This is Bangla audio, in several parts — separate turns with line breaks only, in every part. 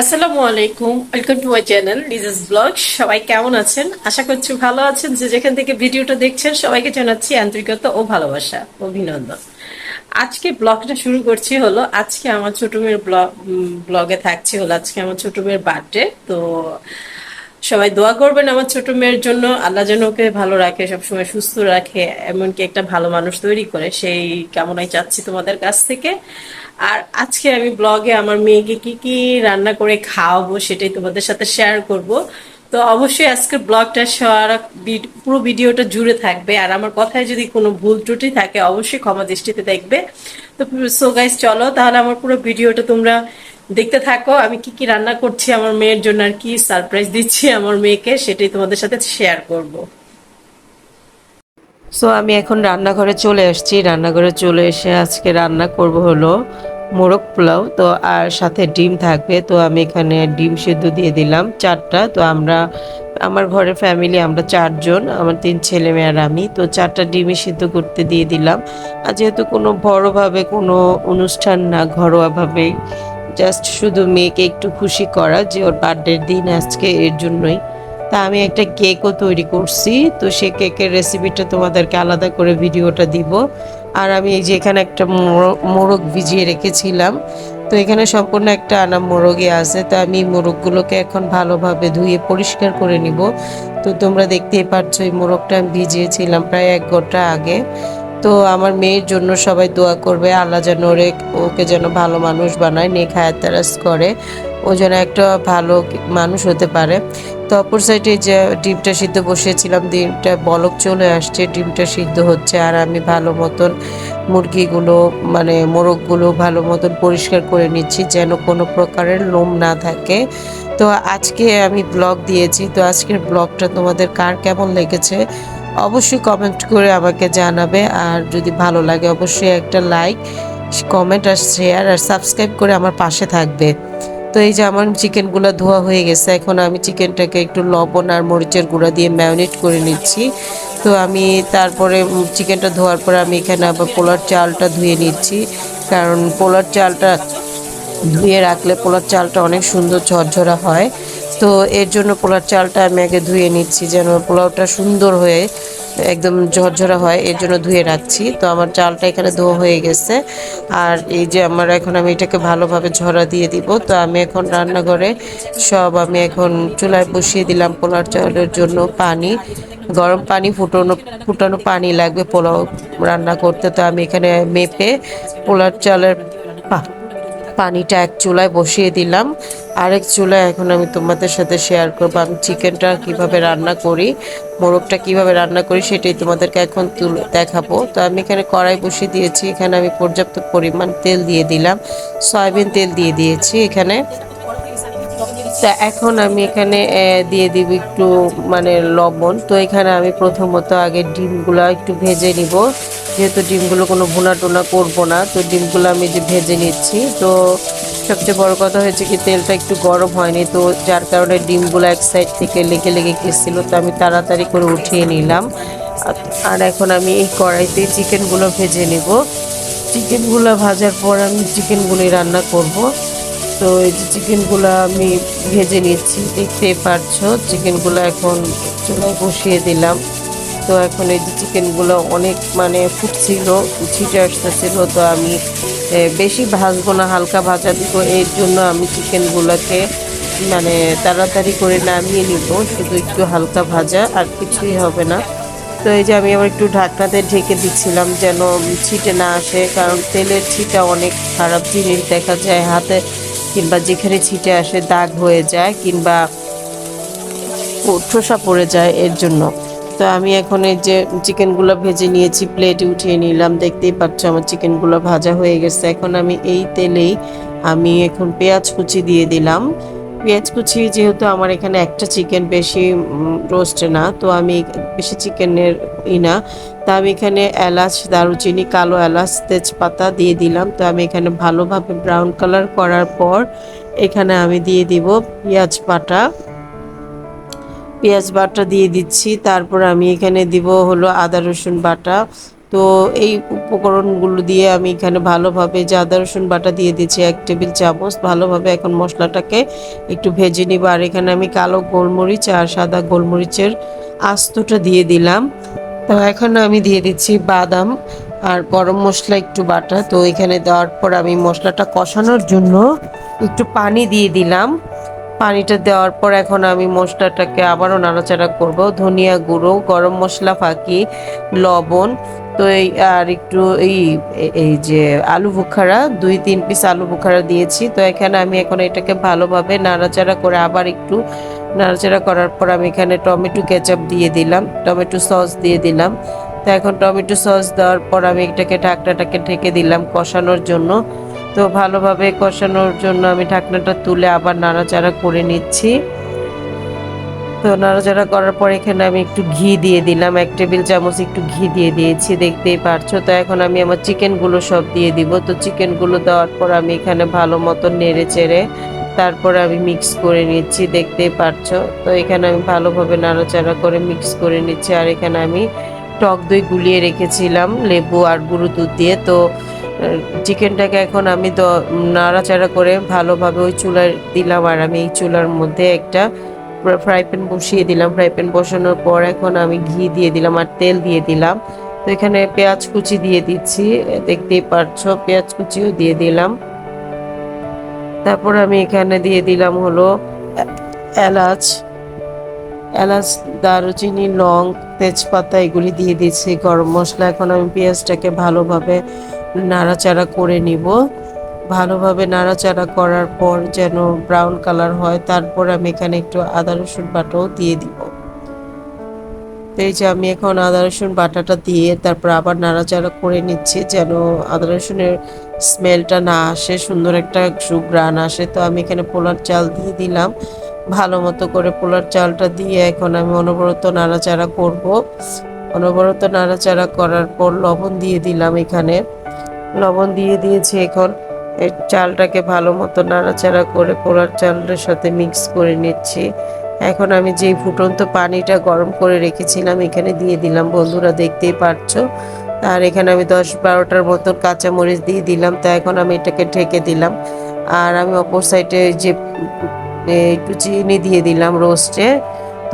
আসসালামু আলাইকুম, welcome to my channel DJ's blog সবাই কেমন আছেন? আশা করছি ভালো আছেন, যে যেখান থেকে ভিডিওটা দেখছেন, সবাইকে জানাচ্ছি আন্তরিকতা ও ভালোবাসা, অভিনন্দন। আজকে ব্লগটা শুরু করছি হলো, আজকে আমার ছোট মেয়ের ব্লগ ব্লগে থাকছে হলো, আজকে আমার ছোট মেয়ের বার্থডে তো সবাই দোয়া করবেন আমার ছোট মেয়ের জন্য। আল্লাহ যেন ওকে ভালো রাখে, সবসময় সুস্থ রাখে, এমনকি একটা ভালো মানুষ তৈরি করে। সেই কামনাই চাচ্ছি তোমাদের কাছ থেকে। আর আজকে আমি ব্লগে আমার মেয়েকে কি কি রান্না করে খাওয়াবো সেটাই তোমাদের সাথে শেয়ার করব। তো অবশ্যই আজকের ব্লগটা সারা পুরো ভিডিওটা জুড়ে থাকবে। আর আমার কথায় যদি কোনো ভুল ত্রুটি থাকে, অবশ্যই ক্ষমা দৃষ্টিতে দেখবে। তো সো গাইজ চলো তাহলে আমার পুরো ভিডিওটা তোমরা দেখতে থাকো, আমি কি কি রান্না করছি আমার মেয়ের জন্য আর কি সারপ্রাইজ দিচ্ছি আমার মেয়েকে, সেটাই তোমাদের সাথে শেয়ার করব।
সো আমি এখন রান্নাঘরে চলে আসছি রান্নাঘরে চলে এসে আজকে রান্না করব হলো মোরগ পোলাও, তো আর সাথে ডিম থাকবে। তো আমি এখানে ডিম সেদ্ধ দিয়ে দিলাম চারটা। তো আমরা, আমার ঘরের ফ্যামিলি আমরা চারজন, আমার তিন ছেলে মেয়ে আর আমি। তো চারটা ডিমই সিদ্ধ করতে দিয়ে দিলাম। আর যেহেতু কোনো বড়োভাবে কোনো অনুষ্ঠান না, ঘরোয়াভাবেই জাস্ট শুধু মেয়েকে একটু খুশি করা যে ওর বার্থডের দিন আজকে এর জন্যই। তা আমি একটা কেকও তৈরি করছি, তো সেই কেকের রেসিপিটা তোমাদেরকে আলাদা করে ভিডিওটা দিব। আর আমি এই যে এখানে একটা মোরগ- মোরগ ভিজিয়ে রেখেছিলাম। তো এখানে সম্পূর্ণ একটা আনা মোরগই আছে, তো আমি মোরগগুলোকে এখন ভালোভাবে ধুয়ে পরিষ্কার করে নিব। তো তোমরা দেখতেই পাচ্ছ এই মোরগটা আমি ভিজিয়েছিলাম প্রায় এক ঘণ্টা আগে। তো আমার মেয়ের জন্য সবাই দোয়া করবে, আল্লাহ যেন ওরে, ওকে যেন ভালো মানুষ বানায়, নেক হায়াত তারাস করে, ও যেন একটা ভালো মানুষ হতে পারে। তো অপর সাইডে যে ডিমটা সিদ্ধ বসিয়েছিলাম, ডিমটা বলক চলে আসছে, ডিমটা সিদ্ধ হচ্ছে আর আমি ভালো মতন মুরগিগুলো মানে মোরগগুলো ভালো মতন পরিষ্কার করে নিচ্ছি যেন কোনো প্রকারের লোম না থাকে। তো আজকে আমি ব্লগ দিয়েছি, তো আজকের ব্লগটা তোমাদের কার কেমন লেগেছে অবশ্যই কমেন্ট করে আমাকে জানাবে। আর যদি ভালো লাগে, অবশ্যই একটা লাইক কমেন্ট আর শেয়ার আর সাবস্ক্রাইব করে আমার পাশে থাকবে। তো এই যে আমার চিকেনগুলো ধোয়া হয়ে গেছে, এখন আমি চিকেনটাকে একটু লবণ আর মরিচের গুঁড়া দিয়ে ম্যারিনেট করে নিচ্ছি। তো আমি তারপরে চিকেনটা ধোয়ার পরে আমি এখানে আবার পোলার চালটা ধুয়ে নিচ্ছি। কারণ পোলার চালটা ধুয়ে রাখলে পোলার চালটা অনেক সুন্দর ঝরঝরা হয়। তো এর জন্য পোলার চালটা আমি আগে ধুয়ে নিচ্ছি, যেন পোলাওটা সুন্দর হয়ে একদম ঝরঝরা হয়, এর জন্য ধুয়ে রাখছি। তো আমার চালটা এখানে ধোয়া হয়ে গেছে। আর এই যে আমার এখন আমি এটাকে ভালোভাবে ঝরা দিয়ে দিব। তো আমি এখন রান্নাঘরে সব আমি এখন চুলায় বসিয়ে দিলাম পোলার চালের জন্য পানি। গরম পানি ফুটানো ফুটানো পানি লাগবে পোলাও রান্না করতে। তো আমি এখানে মেপে পোলার চালের পানিটা এক চুলায় বসিয়ে দিলাম। আরেক চুলায় এখন আমি তোমাদের সাথে শেয়ার করব আমি চিকেনটা কীভাবে রান্না করি, মোরগটা কীভাবে রান্না করি সেটাই তোমাদেরকে এখন তুলে দেখাবো। তো আমি এখানে কড়াই বসিয়ে দিয়েছি, এখানে আমি পর্যাপ্ত পরিমাণ তেল দিয়ে দিলাম, সয়াবিন তেল দিয়ে দিয়েছি এখানে। তা এখন আমি এখানে দিয়ে দিব একটু মানে লবণ। তো এখানে আমি প্রথমত আগে ডিমগুলো একটু ভেজে নিব, যেহেতু ডিমগুলো কোনো ভুনা টোনা করব না, তো ডিমগুলো আমি যে ভেজে নিচ্ছি, তো সবচেয়ে বড় কথা হয়েছে কি, তেলটা একটু গরম হয়নি, তো যার কারণে ডিমগুলো এক সাইড থেকে লেগে লেগে গেছিল, তো আমি তাড়াতাড়ি করে উঠিয়ে নিলাম। আর- এখন আমি এই কড়াইতে চিকেনগুলো ভেজে নেব। চিকেনগুলো ভাজার পর আমি চিকেনগুলোই রান্না করব। তো এই যে চিকেনগুলো আমি ভেজে নিচ্ছি, দেখতে পারছ চিকেনগুলো এখন চুলায় বসিয়ে দিলাম। তো এখন এই যে চিকেনগুলো অনেক মানে ফুটছিল ছিটে আসতেছিল, তো আমি বেশি ভাজবো না, হালকা ভাজা দিব, এর জন্য আমি চিকেনগুলোকে মানে তাড়াতাড়ি করে নামিয়ে নিব, শুধু একটু হালকা ভাজা আর কিছুই হবে না। তো এই যে আমি আবার একটু ঢাকনাতে ঢেকে দিচ্ছিলাম যেন ছিটে না আসে, কারণ তেলের ছিটা অনেক খারাপ জিনিস দেখা যায় হাতে, কিংবা যেখানে ছিটে আসে দাগ হয়ে যায়, কিংবা ঠোসা পড়ে যায় এর জন্য। তো আমি এখন এই যে চিকেনগুলো ভেজে নিয়েছি প্লেটে উঠিয়ে নিলাম। দেখতেই পাচ্ছ আমার চিকেনগুলো ভাজা হয়ে গেছে। এখন আমি এই তেলেই আমি এখন পেঁয়াজ কুচি দিয়ে দিলাম। পেঁয়াজ কুচি যেহেতু আমার এখানে একটা চিকেন বেশি রোস্ট না, তো আমি বেশি চিকেনের ই না। তা আমি এখানে এলাচ, দারুচিনি, কালো এলাচ, তেজপাতা দিয়ে দিলাম। তো আমি এখানে ভালোভাবে ব্রাউন কালার করার পর এখানে আমি দিয়ে দিব পেঁয়াজ বাটা। পেঁয়াজ বাটা দিয়ে দিচ্ছি। তারপর আমি এখানে দিব হলো আদা, রসুন বাটা। তো এই উপকরণগুলো দিয়ে আমি এখানে ভালোভাবে যে আদা, রসুন বাটা দিয়ে দিচ্ছি এক টেবিল চামচ। ভালোভাবে এখন মশলাটাকে একটু ভেজে নিব। আর এখানে আমি কালো গোলমরিচ আর সাদা গোলমরিচের আস্তটা দিয়ে দিলাম। তো এখন আমি দিয়ে দিচ্ছি বাদাম আর গরম মশলা একটু বাটা। তো এখানে দেওয়ার পর আমি মশলাটা কষানোর জন্য একটু পানি দিয়ে দিলাম। পানিটা দেওয়ার পর এখন আমি মশলাটাকে আবারও নাড়াচাড়া করব। ধনিয়া গুঁড়ো, গরম মশলা ফাঁকি, লবণ, তো এই আর একটু এই এই যে আলু বুখারা, দুই তিন পিস আলু বুখারা দিয়েছি। তো এখানে আমি এখন এটাকে ভালোভাবে নাড়াচাড়া করে আবার একটু নাড়াচাড়া করার পর আমি এখানে টমেটো কেচাপ দিয়ে দিলাম, টমেটো সস দিয়ে দিলাম। তো এখন টমেটো সস দেওয়ার পর আমি এটাকে ঢাকনাটাকে ঢেকে দিলাম কষানোর জন্য। তো ভালোভাবে কষানোর জন্য আমি ঢাকনাটা তুলে আবার নাড়াচাড়া করে নিচ্ছি। তো নাড়াচাড়া করার পর এখানে আমি একটু ঘি দিয়ে দিলাম। এক টেবিল চামচ একটু ঘি দিয়ে দিয়েছি, দেখতেই পারছ? তো এখন আমি আমার চিকেনগুলো সব দিয়ে দিব। তো চিকেনগুলো দেওয়ার পর আমি এখানে ভালো মতো নেড়ে চেড়ে তারপরে আমি মিক্স করে নিচ্ছি, দেখতেই পারছ? তো এখানে আমি ভালোভাবে নাড়াচাড়া করে মিক্স করে নিচ্ছি। আর এখানে আমি টক দই গুলিয়ে রেখেছিলাম, লেবু আর গুঁড়ো দুধ দিয়ে। তো চিকেনটাকে এখন আমি নাড়াচাড়া করে ভালোভাবে ওই চুলার দিলাম আর আমি এই চুলার মধ্যে একটা ফ্রাই প্যান বসিয়ে দিলাম। ফ্রাই প্যান বসানোর পর এখন আমি ঘি দিয়ে দিলাম আর তেল দিয়ে দিলাম। তো এখানে পেঁয়াজ কুচি দিয়ে দিচ্ছি। দেখতেই পারছ, পেঁয়াজ কুচিও দিয়ে দিলাম। তারপর আমি এখানে দিয়ে দিলাম হলো এলাচ এলাচ, দারুচিনি, লং, তেজপাতা, এগুলি দিয়ে দিচ্ছি। গরম মশলা, এখন আমি পেঁয়াজটাকে ভালোভাবে নাড়াচাড়া করে নিব। ভালোভাবে নাড়াচাড়া করার পর যেন ব্রাউন কালার হয়, তারপর আমি এখানে একটু আদা রসুন বাটাও দিয়ে দিব। এই যে আমি এখন আদা রসুন বাটাটা দিয়ে তারপর আবার নাড়াচাড়া করে নিচ্ছি যেন আদা রসুনের স্মেলটা না আসে, সুন্দর একটা সুগ্রান আসে। তো আমি এখানে পোলার চাল দিয়ে দিলাম। ভালো মতো করে পোলার চালটা দিয়ে এখন আমি অনবরত নাড়াচাড়া করব। অনবরত নাড়াচাড়া করার পর লবণ দিয়ে দিলাম এখানে। লবণ দিয়ে দিয়েছি এখন। চালটাকে ভালো মতো নাড়াচাড়া করে পোলার চালটার সাথে মিক্স করে নিচ্ছি। এখন আমি যে ফুটন্ত পানিটা গরম করে রেখেছিলাম এখানে দিয়ে দিলাম। বন্ধুরা দেখতেই পারছ? আর এখানে আমি দশ বারোটার মতো কাঁচামরিচ দিয়ে দিলাম। তা এখন আমি এটাকে ঢেকে দিলাম। আর আমি অপর সাইডে যে একটু চিনি দিয়ে দিলাম রোস্টে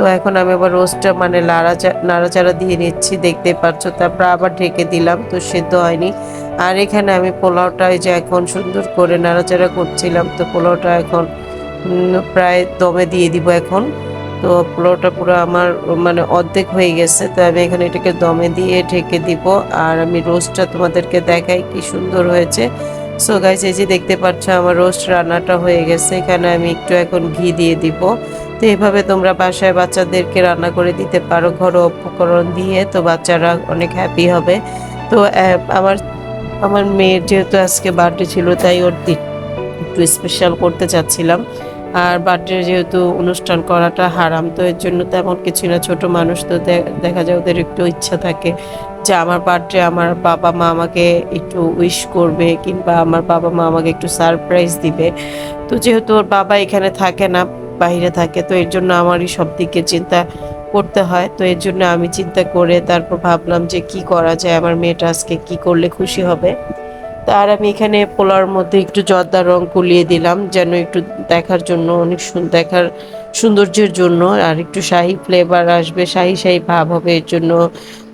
তো এখন আমি আবার রোস্টটা মানে নাড়াচা, নাড়াচাড়া দিয়ে নিচ্ছি দেখতে পাচ্ছ তারপর আবার ঢেকে দিলাম, তো সেদ্ধ হয়নি। আর এখানে আমি পোলাওটা যে এখন সুন্দর করে নাড়াচাড়া করছিলাম, তো পোলাওটা এখন প্রায় দমে দিয়ে দিব এখন। তো পোলাওটা পুরো আমার মানে অর্ধেক হয়ে গেছে, তো আমি এখানে এটাকে দমে দিয়ে ঢেকে দিব। আর আমি রোস্টটা তোমাদেরকে দেখাই কি সুন্দর হয়েছে। সো এই যে দেখতে পাচ্ছ, আমার রোস্ট রান্নাটা হয়ে গেছে। এখানে আমি একটু এখন ঘি দিয়ে দিব। তো এইভাবে তোমরা বাসায় বাচ্চাদেরকে রান্না করে দিতে পারো, ঘরোয়া উপকরণ দিয়ে। তো বাচ্চারা অনেক হ্যাপি হবে। তো আমার আমার মেয়ের যেহেতু আজকে বার্থডে ছিল, তাই ওর একটু স্পেশাল করতে চাচ্ছিলাম। আর বার্থডে যেহেতু অনুষ্ঠান করাটা হারাম, তো এর জন্য তেমন কিছু না। ছোট মানুষ তো দেখা যায় ওদের একটু ইচ্ছা থাকে যে আমার বার্থডে আমার বাবা মা আমাকে একটু উইশ করবে কিংবা আমার বাবা মা আমাকে একটু সারপ্রাইজ দিবে। তো যেহেতু ওর বাবা এখানে থাকে না বাইরে থাকে, তো এর জন্য আমারই সব দিকে চিন্তা করতে হয়। তো এর জন্য আমি চিন্তা করে তারপর ভাবলাম যে কি করা যায়, আমার মেয়েটা আজকে কি করলে খুশি হবে। তার আমি এখানে পোলার মধ্যে একটু জর্দা রং কুলিয়ে দিলাম, যেন একটু দেখার জন্য, অনেক দেখার সৌন্দর্যের জন্য, আর একটু শাহি ফ্লেভার আসবে, শাহি শাহি ভাব হবে, এর জন্য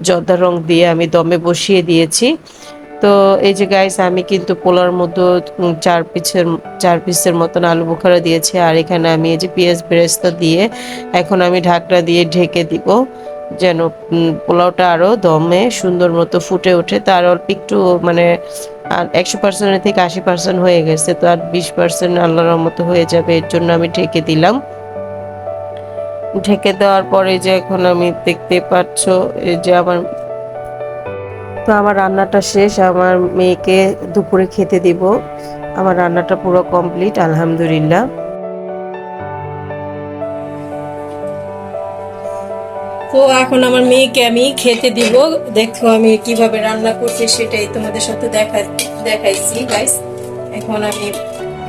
জর্দা রং দিয়ে আমি দমে বসিয়ে দিয়েছি। তো এই যে গাইস আমি কিন্তু পোলার মধ্যে চার পিসের চার পিসের মতন আলু বোখারা দিয়েছি, আর এখানে আমি এই যে পেঁয়াজ বেরেস্তা দিয়ে এখন আমি ঢাকনা দিয়ে ঢেকে দিব, যেন পোলাওটা আরও দমে সুন্দর মতো ফুটে ওঠে। তার অল্প একটু মানে একশো পার্সেন্টের থেকে আশি পার্সেন্ট হয়ে গেছে, তো আর বিশ পার্সেন্ট আল্লাহর মতো হয়ে যাবে, এর জন্য আমি ঢেকে দিলাম। ঢেকে দেওয়ার পরে যে এখন আমি দেখতে পাচ্ছ, এই যে আমার তো আমার রান্নাটা শেষ, আমার মেয়েকে দুপুরে খেতে দিব। আমার রান্নাটা পুরো কমপ্লিট, আলহামদুলিল্লাহ।
তো এখন আমার মেয়েকে আমি খেতে দিব। দেখো আমি কীভাবে রান্না করছি সেটাই তোমাদের সাথে দেখা, দেখাইছি গাইস এখন আমি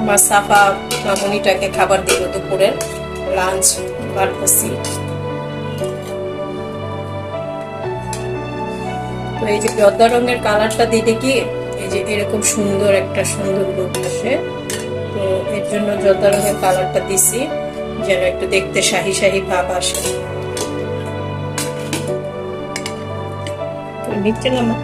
আমার সাফা মামনিটাকে খাবার দিব দুপুরের। লাঞ্চ বাড়তেছি তো এই যে জর্দা রঙের কালারটা দিলে কি, এই যে এরকম সুন্দর একটা সুন্দর লুক আসে। তো এর জন্য জর্দা রঙের কালারটা দিছি, যেন একটু দেখতে শাহি শাহি ভাব আসে। নিচে নামা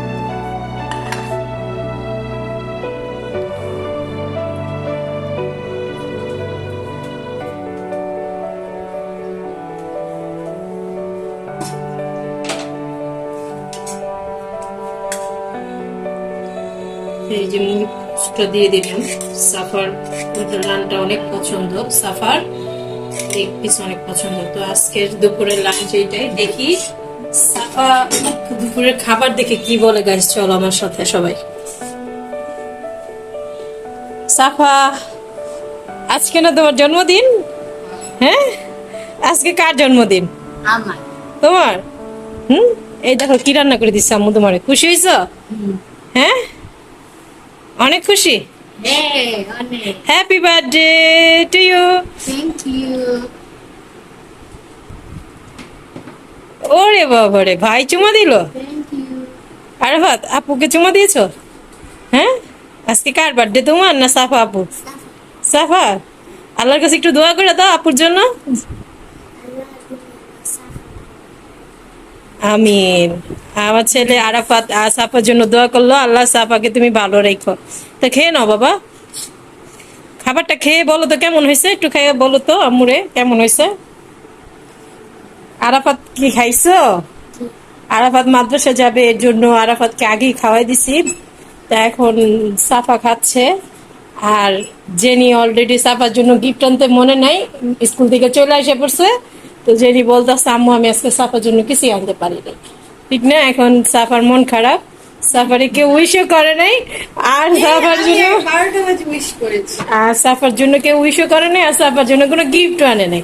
এই যে মুখটা দিয়ে দিলাম সাফার রানটা অনেক পছন্দ সাফার পিস অনেক পছন্দ। তো আজকের দুপুরের লাঞ্চ এইটাই। দেখি সাফা দুপুরের খাবার দেখে কি বলে গাইস চলো আমার সাথে সবাই। সাফা আজকে না তোমার জন্মদিন? হ্যাঁ? আজকে কার জন্মদিন?
আমার।
তোমার? হুম? এই দেখো কি রান্না করে দিচ্ছে আম্মু তোমার খুশি হয়েছ হ্যাঁ? অনেক খুশি?
হ্যাঁ
happy birthday to you
thank you
ওরে বাবারে ভাই চুমা দিল? আরে ভাত, আপুকে চুমা দিয়েছ? হ্যাঁ? আজকে কার বার্থডে তোমার না সাফা আপু? সাফা? আল্লাহর কাছে একটু দোয়া করে দাও আপুর জন্য। আমিন। আমার ছেলে আরাফাত, সাফার জন্য দোয়া করল, আল্লাহ সাফাকে তুমি ভালো রেখো। তো খেয়ে নাও বাবা। খাবারটা খেয়ে বলো তো কেমন হয়েছে? একটু খেয়ে বলো তো, আম্মুরে, কেমন হয়েছে? আরাফাত কি খাইছো? আরাফাত মাদ্রাসা যাবে, এর জন্য আরাফাতকে আগেই খাওয়াই দিছি। তা এখন সাফা খাচ্ছে। আর জেনি অলরেডি সাফার জন্য গিফট আনতে মনে নাই, স্কুল থেকে চলে এসে পড়ছে। তো জেনি বলতেছে আম্মু আমি আজকে সাফার জন্য কিছুই আনতে পারি পারিনি ঠিক না? এখন সাফার মন খারাপ। সাফারে কেউ উইশও করে নাই। আর সাফার জন্য আর সাফার জন্য কেউ উইশও করে নাই আর সাফার জন্য কোনো গিফটও আনে নাই।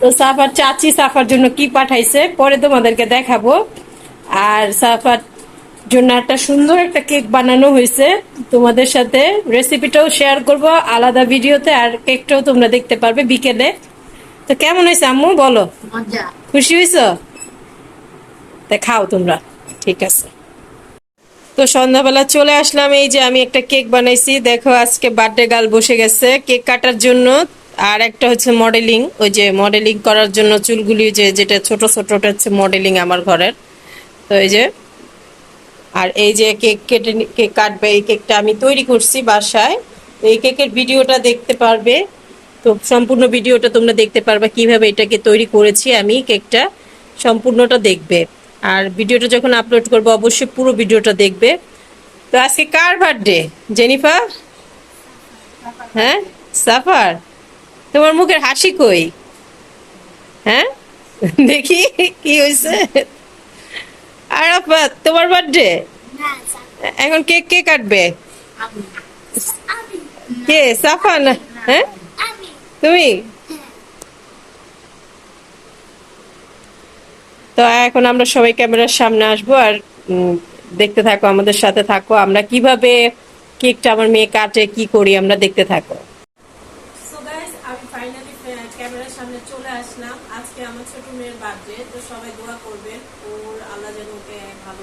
তো সাফার চাচি সাফার জন্য কি পাঠাইছে পরে তোমাদেরকে দেখাবো। আর সাফার জন্য একটা সুন্দর একটা কেক বানানো হয়েছে। তোমাদের সাথে রেসিপিটাও শেয়ার করব আলাদা ভিডিওতে আর কেকটাও তোমরা দেখতে পারবে বিকেলে। তো কেমন হয়েছে আম্মু? বলো। খুশি হয়েছ? তা খাও তোমরা। ঠিক আছে। তো সন্ধ্যাবেলা চলে আসলাম এই যে আমি একটা কেক বানাইছি। দেখো আজকে বার্থডে গাল বসে গেছে। কেক কাটার জন্য আর একটা হচ্ছে মডেলিং। ওই যে মডেলিং করার জন্য চুলগুলি যে যেটা ছোট ছোট ওটা হচ্ছে মডেলিং আমার ঘরের। তো এই যে আর এই যে কেক কেটে কেক কাটবে এই কেকটা আমি তৈরি করছি বাসায়। এই কেকের ভিডিওটা দেখতে পারবে। তো সম্পূর্ণ ভিডিওটা তোমরা দেখতে পারবে কীভাবে এটাকে তৈরি করেছি আমি কেকটা সম্পূর্ণটা দেখবে। আর ভিডিওটা যখন আপলোড করব অবশ্যই পুরো ভিডিওটা দেখবে। তো আজকে কার বার্থডে জেনিফার হ্যাঁ? সাফার তোমার মুখের হাসি কই? হ্যাঁ? দেখি কি হয়েছে আরাফাত তোমার বার্থডে এখন কেক কে কাটবে? কে? সাফা না? হ্যাঁ? তুমি? তো এখন আমরা সবাই ক্যামেরার সামনে আসব আর দেখতে থাকো, আমাদের সাথে থাকো। আমরা কীভাবে কেকটা আমার মেয়ে কাটে, কি করি আমরা দেখতে থাকো।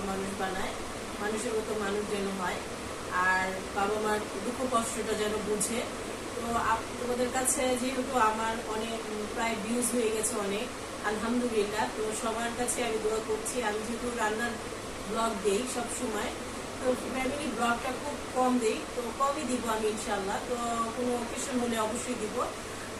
মানুষ মানুষের মতো মানুষ যেন হয়, আর বাবা মার দুঃখ কষ্টটা যেন বুঝে। তোমাদের কাছে যেহেতু আমার অনেক প্রায় ভিউজ হয়ে গেছে অনেক, আলহামদুলিল্লাহ, তো সবার কাছে আমি দোয়া করছি। আমি যেহেতু রান্নার ব্লগ দিই সব সময়, তো ফ্যামিলি ব্লগটা খুব কম দেই, তো কমই দিব আমি ইনশাল্লাহ তো কোনো অকেশন হলে অবশ্যই দিব।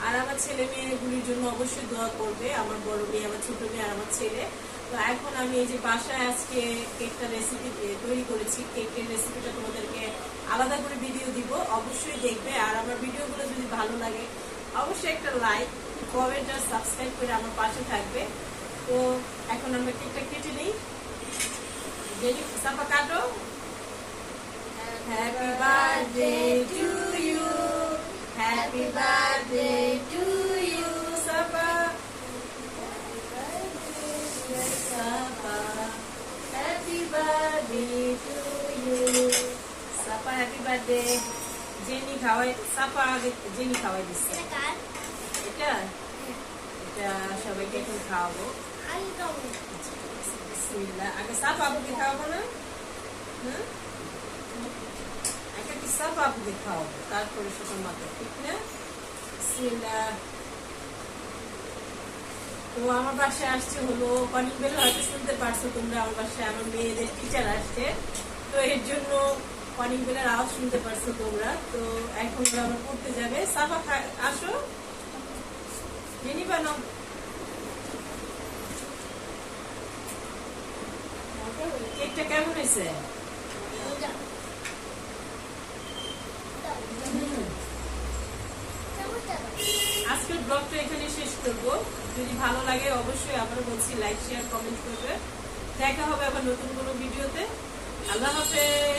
আর আমার ছেলে মেয়েগুলির জন্য অবশ্যই দোয়া করবে, আমার বড় মেয়ে, আমার ছোট মেয়ে আর আমার ছেলে। তো এখন আমি এই যে বাসায় আজকে কেকটা রেসিপি তৈরি করেছি কেকের রেসিপিটা তোমাদেরকে আলাদা করে ভিডিও দিব, অবশ্যই দেখবে। আর আমার ভিডিওগুলো যদি ভালো লাগে, অবশ্যই একটা লাইক কমেন্ট আর সাবস্ক্রাইব করে আমার পাশে থাকবে। তো এখন আমরা কেকটা কেটে নিই। যদি সাপা কাটো। Happy birthday to you happy birthday to you Sapa Sapa happy birthday to you Sapa happy birthday Jenny খাওয়াই সাপা আগে জেনি খাওয়াই দিচ্ছে। এটা এটা? সবাইকে এখন খাওয়াবো। বিসমিল্লাহ। আগে সাপা আপুকে খাওয়াবো না? হ্যাঁ একটা কিসা বাবুকে খাওয়াবো তারপরে সুতোর মাথা ঠিক না? বিসমিল্লাহ। তো আমার বাসায় আসছে হলো কলিং বেল হয়তো শুনতে পারছ তোমরা আমার বাসায় আমার মেয়েদের টিচার আসছে। তো এর জন্য কলিং বেলের আওয়াজ শুনতে পারছ তোমরা। তো এখন ওরা আবার পড়তে যাবে। সাফা আসো। বানাও। কেকটা কেমন হয়েছে? আজকের ব্লগটা এখানে শেষ করব। যদি ভালো লাগে অবশ্যই আবার বলছি লাইক শেয়ার কমেন্ট করবে। দেখা হবে আবার নতুন কোনো ভিডিওতে। আল্লাহ হাফেজ।